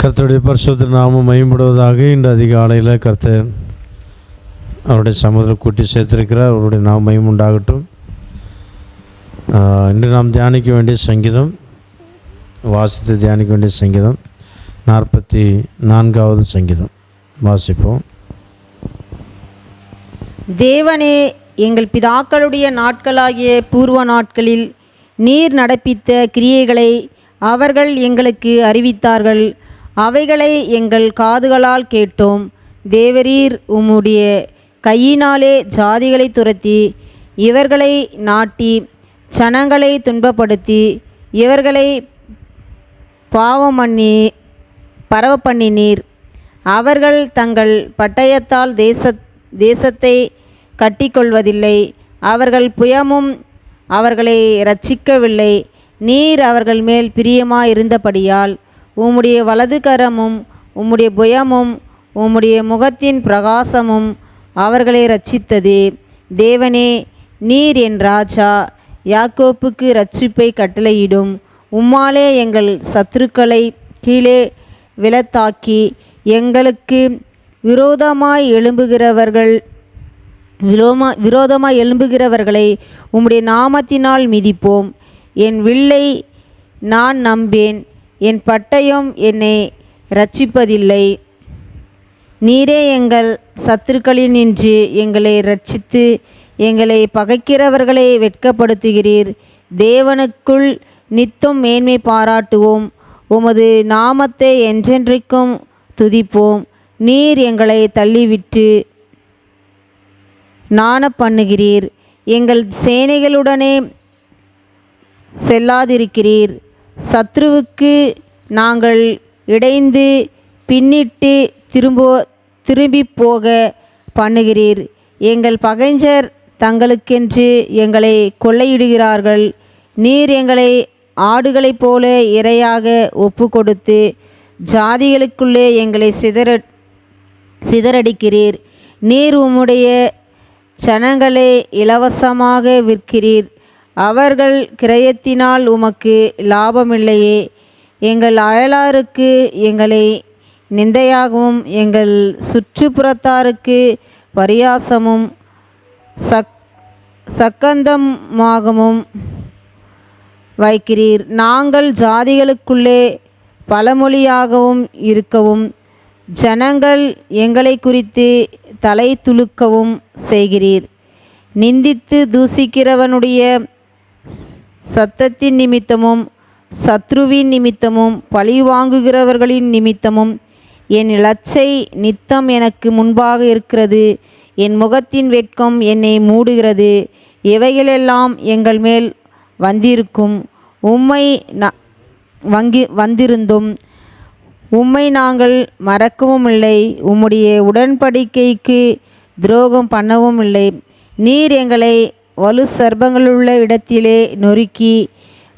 கர்த்தருடைய பரிசுத்த நாமம் மயம்படுவதாக இன்று அதிகாலையில் கர்த்தர் அவருடைய சமுதிரம் கூட்டி சேர்த்திருக்கிறார். அவருடைய நாம் மயம் உண்டாகட்டும் இன்று நாம் தியானிக்க வேண்டிய சங்கீதம் வாசித்து தியானிக்க வேண்டிய சங்கீதம் நாற்பத்தி நான்காவது சங்கீதம். வாசிப்போம். தேவனே எங்கள் பிதாக்களுடைய நாட்களாகிய பூர்வ நாட்களில் நீர் நடப்பித்த கிரியைகளை அவர்கள் எங்களுக்கு அறிவித்தார்கள். அவைகளை எங்கள் காதுகளால் கேட்டோம். தேவரீர் உம்முடைய கையினாலே ஜாதிகளை துரத்தி இவர்களை நாட்டி சனங்களை துன்பப்படுத்தி இவர்களை பாவம் பண்ணி பரவ பண்ணினீர் அவர்கள் தங்கள் பட்டயத்தால் தேச தேசத்தை கட்டிக்கொள்வதில்லை. அவர்கள் புயமும் அவர்களை ரட்சிக்கவில்லை நீர் அவர்கள் மேல் பிரியமாயிருந்தபடியால் உம்முடைய வலது கரமும் உம்முடைய புயமும் உம்முடைய முகத்தின் பிரகாசமும் அவர்களை ரட்சித்தது தேவனே நீர் என் ராஜா யாக்கோப்புக்கு ரட்சிப்பை கட்டளையிடும். உம்மாலே எங்கள் சத்துருக்களை கீழே விலத்தாக்கி எங்களுக்கு விரோதமாய் எழும்புகிறவர்கள் விரோமா விரோதமாய் எழும்புகிறவர்களை உம்முடைய நாமத்தினால் மிதிப்போம். என் வில்லை நான் நம்பேன். என் பட்டயம் என்னை ரட்சிப்பதில்லை நீரே எங்கள் சத்துருக்களில் நின்று எங்களை ரட்சித்து எங்களை பகைக்கிறவர்களை வெட்கப்படுத்துகிறீர். தேவனுக்குள் நித்தம் மேன்மை பாராட்டுவோம். உமது நாமத்தை என்றென்றைக்கும் துதிப்போம். நீர் எங்களை தள்ளிவிட்டு நாண பண்ணுகிறீர். எங்கள் சேனைகளுடனே செல்லாதிருக்கிறீர். சத்ருவுக்கு நாங்கள் இடைந்து பின்னிட்டு திரும்ப திரும்பி போக பண்ணுகிறீர். எங்கள் பகைஞர் தங்களுக்கென்று எங்களை கொள்ளையிடுகிறார்கள். நீர் எங்களை ஆடுகளைப் போல இரையாக ஒப்பு கொடுத்து ஜாதிகளுக்குள்ளே எங்களை சிதற சிதறடிக்கிறீர். நீர் உம்முடைய சனங்களை இலவசமாக விற்கிறீர். அவர்கள் கிரயத்தினால் உமக்கு லாபமில்லையே. எங்கள் அயலாருக்கு எங்களை நிந்தையாகவும் எங்கள் சுற்றுப்புறத்தாருக்கு பரியாசமும் சக் சக்கந்தமாகவும் வைக்கிறீர். நாங்கள் ஜாதிகளுக்குள்ளே பழமொழியாகவும் இருக்கவும் ஜனங்கள் எங்களை குறித்து தலை துளுக்கவும் செய்கிறீர். நிந்தித்து தூசிக்கிறவனுடைய சத்தத்தின் நிமித்தமும் சத்ருவின் நிமித்தமும் பழிவாங்குகிறவர்களின் நிமித்தமும் என் இலச்சை நித்தம் எனக்கு முன்பாக இருக்கிறது. என் முகத்தின் வெட்கம் என்னை மூடுகிறது. இவைகளெல்லாம் எங்கள் மேல் வந்திருக்கும். உம்மை ந வங்கி வந்திருந்தும். உம்மை நாங்கள் மறக்கவும் இல்லை உம்முடைய உடன்படிக்கைக்கு துரோகம் பண்ணவும் இல்லை நீர் எங்களை வலு சர்ப்பங்களுள்ள இடத்திலே நொறுக்கி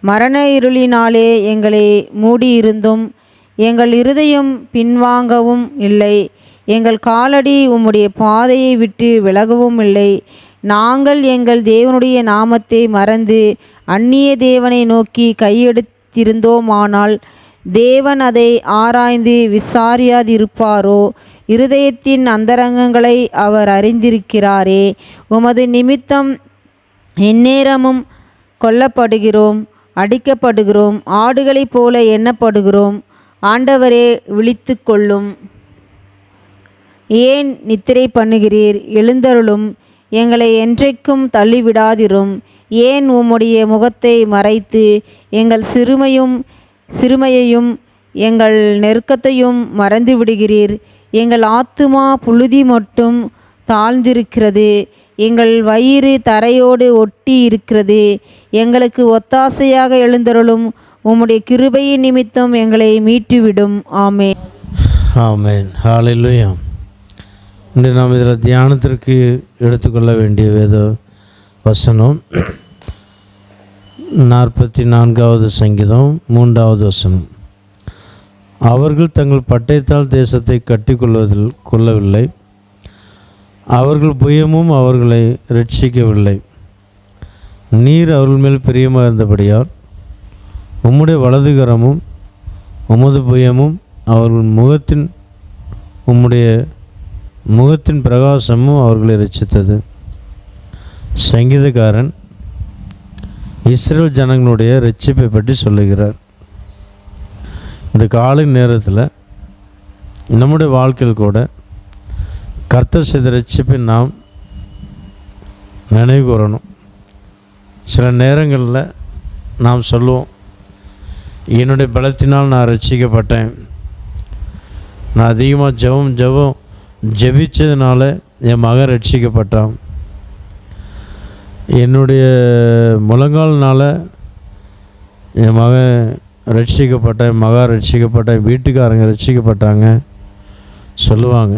மரண இருளினாலே எங்களை மூடியிருந்தும் எங்கள் இருதயம் பின்வாங்கவும் இல்லை எங்கள் காலடி உம்முடைய பாதையை விட்டு விலகவும் இல்லை. நாங்கள் எங்கள் தேவனுடைய நாமத்தை மறந்து அந்நிய தேவனை நோக்கி கையெடுத்திருந்தோமானால் தேவன் அதை ஆராய்ந்து விசாரியாதிருப்பாரோ? இருதயத்தின் அந்தரங்கங்களை அவர் அறிந்திருக்கிறாரே. உமது நிமித்தம் எந்நேரமும் கொல்லப்படுகிறோம் அடிக்கப்படுகிறோம் ஆடுகளைப் போல எண்ணப்படுகிறோம். ஆண்டவரே விழித்து கொள்ளும். ஏன் நித்திரை பண்ணுகிறீர்? எழுந்தருளும். எங்களை என்றைக்கும் தள்ளிவிடாதிரும். ஏன் உம்முடைய முகத்தை மறைத்து எங்கள் சிறுமையும் சிறுமையையும் எங்கள் நெருக்கத்தையும் மறந்து விடுகிறீர் எங்கள் ஆத்துமா புழுதி மட்டும் தாழ்ந்திருக்கிறது. எங்கள் வயிறு தரையோடு ஒட்டி இருக்கிறது. எங்களுக்கு ஒத்தாசையாக எழுந்தருளும் உம்முடைய கிருபையின் நிமித்தம் எங்களை மீட்டுவிடும். ஆமே ஆமேன். ஹalleluya. இன்று நாம் இதில் தியானத்திற்கு எடுத்துக்கொள்ள வேண்டிய வேத வசனம். நாற்பத்தி நான்காவது சங்கீதம் மூன்றாவது வசனம். அவர்கள் தங்கள் பட்டயத்தால் தேசத்தை கட்டிக்கொள்வதில் கொள்ளவில்லை. அவர்கள் புயமும் அவர்களை ரட்சிக்கவில்லை நீர் அவர்கள் மேல் பிரியமாக இருந்தபடியால் உம்முடைய வலதுகரமும் உமது புயமும் அவர்கள் முகத்தின் உம்முடைய முகத்தின் பிரகாசமும் அவர்களை ரட்சித்தது சங்கீதக்காரன் இஸ்ரேல் ஜனங்களுடைய ரட்சிப்பை பற்றி சொல்லுகிறார். இந்த காலை நேரத்தில் நம்முடைய வாழ்க்கையில் கூட கர்த்தர் செய்த ரட்சிப்பை நாம் நினைவு கூறணும். சில நேரங்களில் நாம் சொல்லுவோம் என்னுடைய பலத்தினால் நான் ரட்சிக்கப்பட்டேன் நான் அதிகமாக ஜெபம் ஜெபம் ஜபித்ததுனால என் மகன் ரட்சிக்கப்பட்டான் என்னுடைய முழங்கால்னால் என் மகன் ரட்சிக்கப்பட்டேன் மகா ரட்சிக்கப்பட்டேன் வீட்டுக்காரங்க ரட்சிக்கப்பட்டாங்க சொல்லுவாங்க.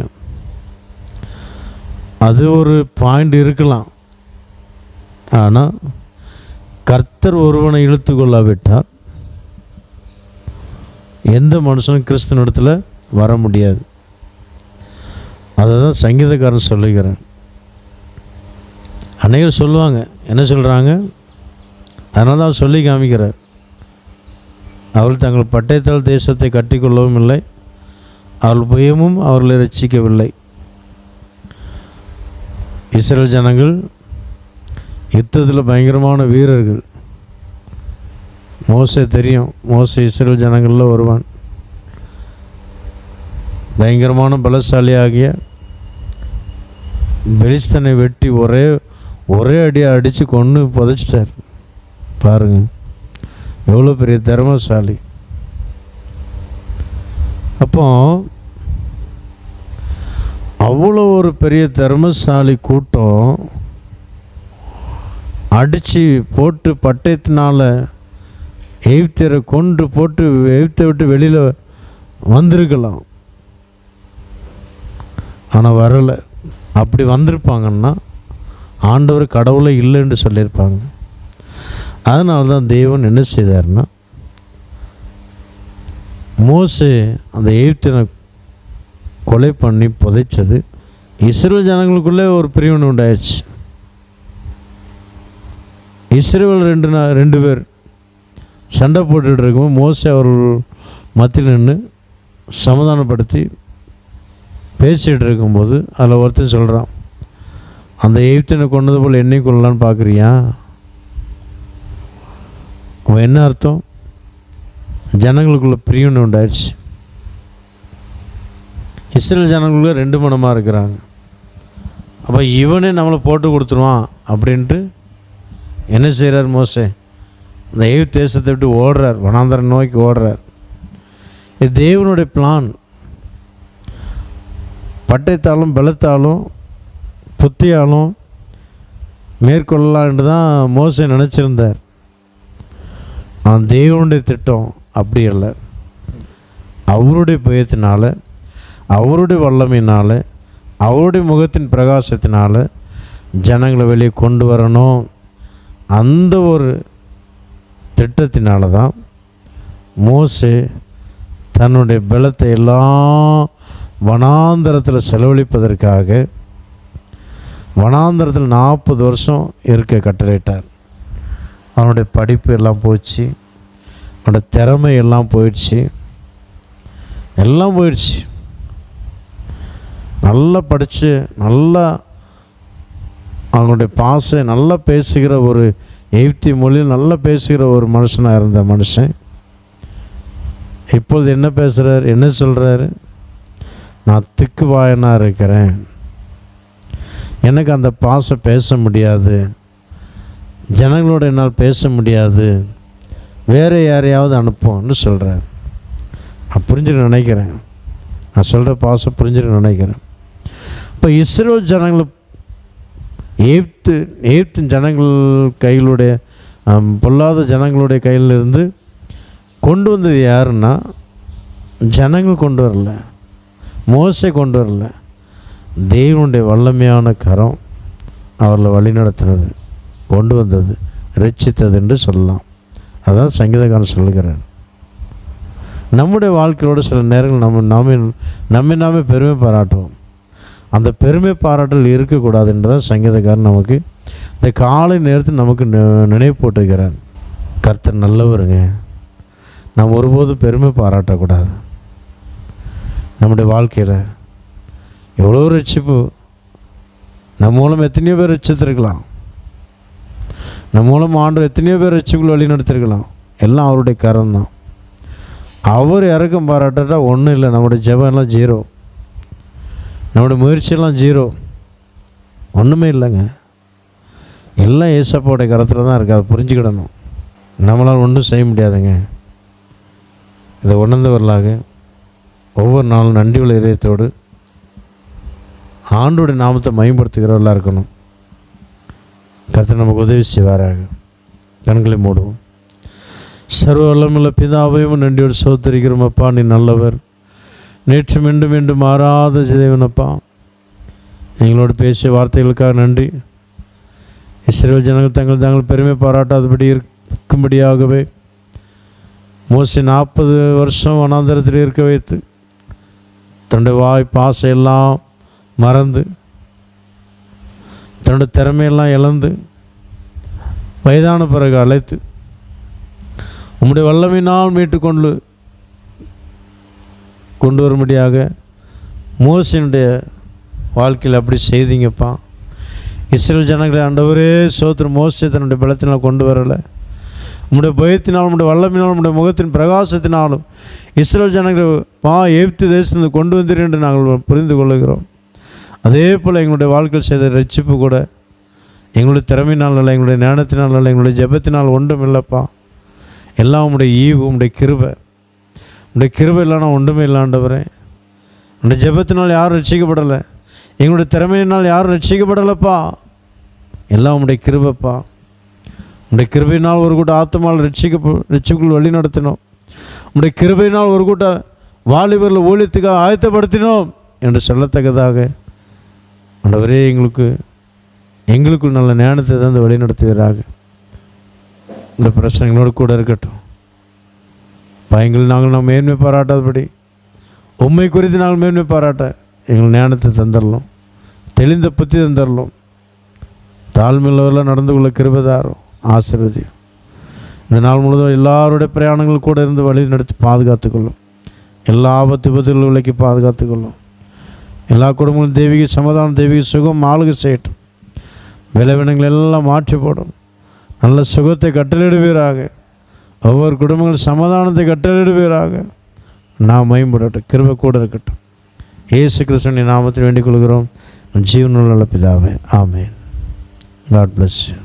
அது ஒரு பாயிண்ட் இருக்கலாம். ஆனால் கர்த்தர் ஒருவனை இழுத்து கொள்ளாவிட்டால் எந்த மனுஷனும் கிறிஸ்தனிடத்தில் வர முடியாது. அதை தான் சங்கீதக்காரன் சொல்லுகிறேன். அநேகர் சொல்லுவாங்க என்ன சொல்கிறாங்க அதனால தான் சொல்லி காமிக்கிறார். அவர்கள் தங்கள் பட்டயத்தால் தேசத்தை கட்டிக்கொள்ளவும் இல்லை அவள் பயமும் அவர்களை ரசிக்கவில்லை இஸ்ரேல் ஜனங்கள் யுத்தத்தில் பயங்கரமான வீரர்கள். மோசை தெரியும். மோசை இஸ்ரேல் ஜனங்களில் ஒருவன். பயங்கரமான பலசாலியாகிய பெலிஸ்தனை வெட்டி ஒரே ஒரே அடியாக அடித்து கொன்று புதைச்சிட்டார். பாருங்க. எவ்வளோ பெரிய திறமசாலி. அப்போ அவ்வளோ ஒரு பெரிய தர்மசாலி கூட்டம் அடித்து போட்டு பட்டயத்தினால எய்ப்தியரை கொண்டு போட்டு எய்ப்தை விட்டு வெளியில் வந்திருக்கலாம். ஆனால் வரலை. அப்படி வந்திருப்பாங்கன்னா ஆண்டவர் கடவுளை இல்லைன்னு சொல்லியிருப்பாங்க. அதனால தான் தெய்வன் என்ன செய்தார்னா மோசு அந்த எகிப்தியனை கொலை பண்ணி புதைச்சது. இஸ்ரேல் ஜனங்களுக்குள்ளே ஒரு பிரிவினை உண்டாயிடுச்சு. இஸ்ரேல் ரெண்டு நா ரெண்டு பேர் சண்டை போட்டுட்டு இருக்கும் மோசே அவர்கள் மத்தியில் நின்று சமாதானப்படுத்தி பேசிகிட்டு இருக்கும்போது அதில் ஒருத்தன் சொல்கிறான் அந்த எகிப்தியனை கொண்டது போல் என்னை கொள்ளலான்னு பார்க்குறியா? அவன் என்ன அர்த்தம்? ஜனங்களுக்குள்ள பிரிவினை உண்டாயிடுச்சு. இஸ்ரேல் ஜனங்களுக்குள்ள ரெண்டு மனமாக இருக்கிறாங்க. அப்போ இவனே நம்மளை போட்டு கொடுத்துருவான் அப்படின்ட்டு என்ன செய்கிறார் மோசே? அந்த எகிப்து தேசத்தை விட்டு ஓடுறார். வனாந்தர நோக்கி ஓடுறார். இது தேவனுடைய பிளான் பட்டயத்தாலும் பலத்தாலும் புத்தியாலும் மேற்கொள்ளலான்ட்டு தான் மோசை நினச்சிருந்தார். ஆனால் தேவனுடைய திட்டம் அப்படி இல்லை அவருடைய பயத்தினால் அவருடைய வல்லமையினால் அவருடைய முகத்தின் பிரகாசத்தினால் ஜனங்களை வெளியே கொண்டு வரணும். அந்த ஒரு திட்டத்தினால தான் மோசே தன்னுடைய பலத்தை எல்லாம் வனாந்தரத்தில் செலவழிப்பதற்காக வனாந்தரத்தில் நாற்பது வருஷம் இருக்க கட்டளையிட்டார். அவனுடைய படிப்பு எல்லாம் போச்சு அவனோட திறமை எல்லாம் போயிடுச்சு. எல்லாம் போயிடுச்சு. நல்லா படித்து நல்லா அவங்களுடைய பாசை நல்லா பேசுகிற ஒரு எய்ப்தி மொழியில் நல்லா பேசுகிற ஒரு மனுஷனாக இருந்த மனுஷன். இப்பொழுது என்ன பேசுகிறார் என்ன சொல்கிறாரு நான் திக்கு வாயனாக இருக்கிறேன். எனக்கு அந்த பாசை பேச முடியாது. ஜனங்களோட என்னால் பேச முடியாது. வேறு யாரையாவது அனுப்புவோம்னு சொல்கிறார் நான் புரிஞ்சுட்டு நினைக்கிறேன். நான் சொல்கிற பாசம் புரிஞ்சுட்டு நினைக்கிறேன். இப்போ இஸ்ரோ ஜனங்களை ஏப்து ஏப்தின் ஜனங்கள் கைகளுடைய பொல்லாத ஜனங்களுடைய கையிலிருந்து கொண்டு வந்தது யாருன்னா ஜனங்கள் கொண்டு வரல. மோசை கொண்டு வரல. தேவனுடைய வல்லமையான கரம் அவர்களை வழிநடத்தினது கொண்டு வந்தது ரட்சித்தது என்று சொல்லலாம். அதான் சங்கீதக்காரன் சொல்லுகிறார். நம்முடைய வாழ்க்கையோட சில நேரங்கள் நம்ம நாமே நம்மை நாமே பெருமை பாராட்டுவோம் அந்த பெருமை பாராட்டல் இருக்கக்கூடாது சங்கீதக்காரன் நமக்கு இந்த காலை நேரத்தில் நமக்கு நினைவு போட்டுக்கிறார் கர்த்தர் நல்லவருங்க. நாம் ஒருபோதும் பெருமை பாராட்டக்கூடாது. நம்முடைய வாழ்க்கையில் எவ்வளோ ரட்சிப்பு. நம்ம மூலம் எத்தனையோ பேர் ரட்சித்திருக்கலாம். நம்ம மூலம் ஆண்டு எத்தனையோ பேர் ரட்சிக்குள் வழி நடத்திருக்கலாம். எல்லாம் அவருடைய கரம் தான். அவர் இறக்கம் பாராட்டா ஒன்றும் இல்லை. நம்முடைய ஜெபம் எல்லாம் ஜீரோ. நம்முடைய முயற்சியெல்லாம் ஜீரோ. ஒன்றுமே இல்லைங்க. எல்லாம் ஏசப்பாவுடைய கரத்தில் தான் இருக்குது அதை புரிஞ்சுக்கிடணும். நம்மளால் ஒன்றும் செய்ய முடியாதுங்க. இதை உணர்ந்தவர்களாக ஒவ்வொரு நாளும் நன்றியுள்ள இதயத்தோடு ஆண்டோடைய நாமத்தை மயம்படுத்துகிறவர்களாக இருக்கணும். கர்த்தர் நமக்கு உதவி செய்வாராக. கண்களை மூடுவோம். சர்வ வல்லமுள்ள பிதாவையும் நன்றியோடு சோத்தரிக்கிறோம். அப்பா நீ நல்லவர். நேற்று மீண்டும் மீண்டும் மாறாத தேவனப்பா எங்களோடு பேசிய வார்த்தைகளுக்காக நன்றி. இஸ்ரேல் ஜனங்கள் தங்கள் தங்கள் பெருமை பாராட்டாதபடி இருக்கும்படியாகவே மோசி நாற்பது வருஷம் வனாந்தரத்தில் இருக்க வைத்து தன்னுடைய வாய் பாசை எல்லாம் மறந்து தன்னுடைய திறமையெல்லாம் இழந்து வயதான பிறகு அழைத்து உம்முடைய வல்லமையினால் மீட்டுக்கொண்டு கொண்டு வரும்படியாக மோசனுடைய வாழ்க்கையில் அப்படி செய்தீங்கப்பா. இஸ்ரேல் ஜனங்களை ஆண்டவரே சோத்திர மோசை தன்னுடைய பலத்தினால் கொண்டு வரலை உம்முடைய பயத்தினாலும் உடைய வல்லமினாலும் உடைய முகத்தின் பிரகாசத்தினாலும் இஸ்ரேல் ஜனங்களை பா ஏப்தி தேசத்து கொண்டு வந்தீர்கள் என்று நாங்கள் புரிந்து கொள்ளுகிறோம். அதே போல் எங்களுடைய வாழ்க்கையில் செய்த ரட்சிப்பு கூட எங்களுடைய திறமையினால் இல்லை எங்களுடைய ஞானத்தினால் இல்லை எங்களுடைய ஜெபத்தினால் ஒன்றும் இல்லைப்பா எல்லாம் உடைய ஈவு உம்முடைய கிருபை. உடைய கிருப இல்லைனா ஒன்றுமே இல்லாண்டவரே உடைய ஜெபத்தினால் யாரும் ரட்சிக்கப்படலை. எங்களுடைய திறமையினால் யாரும் ரட்சிக்கப்படலைப்பா. எல்லாம் உடைய கிருபைப்பா. உடைய கிருபையினால் ஒரு கூட்ட ஆத்மாவில் ரட்சிக்க ரட்சிக்குள் வழி நடத்தினோம். உடைய கிருபையினால் ஒரு கூட்ட வாலிபரில் ஊழியத்துக்காக ஆயத்தப்படுத்தினோம் என்று சொல்லத்தக்கதாக ஆண்டவரே எங்களுக்கு எங்களுக்குள் நல்ல ஞானத்தை தந்து வழி நடத்துவீராக இந்த பிரச்சனைகளோடு கூட இருக்கட்டும். பயங்கள் நாங்கள் நாம் மேன்மை பாராட்டாதபடி உண்மை குறித்து நாங்கள் மேன்மை பாராட்ட எங்கள் ஞானத்தை தந்துடலாம் தெளிந்த புத்தி தந்துடலாம் தாழ்மையுள்ளவரெல்லாம் நடந்து கொள்ள கிருபதாரம் ஆசீர்வதி இந்த நாள் முழுவதும் எல்லாருடைய பிரயாணங்கள் கூட இருந்து வழி நடத்தி பாதுகாத்துக்கொள்ளும் எல்லா ஆபத்து விபத்துகள் விலைக்கு பாதுகாத்துக்கொள்ளும் எல்லா குடும்பங்களும் தெய்வீக சமாதானம் தெய்வீக சுகம் ஆளுகை செய்யட்டும். விளைவினங்கள் எல்லாம் மாற்றி போடும் நல்ல சுகத்தை கட்டளிடுவீராக ஒவ்வொரு குடும்பங்கள் சமாதானத்தை கட்டளிடுவீராக நாம் மயம்படட்டும் கிருப கூட இருக்கட்டும். ஏசு கிருஷ்ணனின் நாமத்தில் வேண்டிக் கொள்கிறோம். ஜீவனுள்ள பிதாவே ஆமேன். God bless you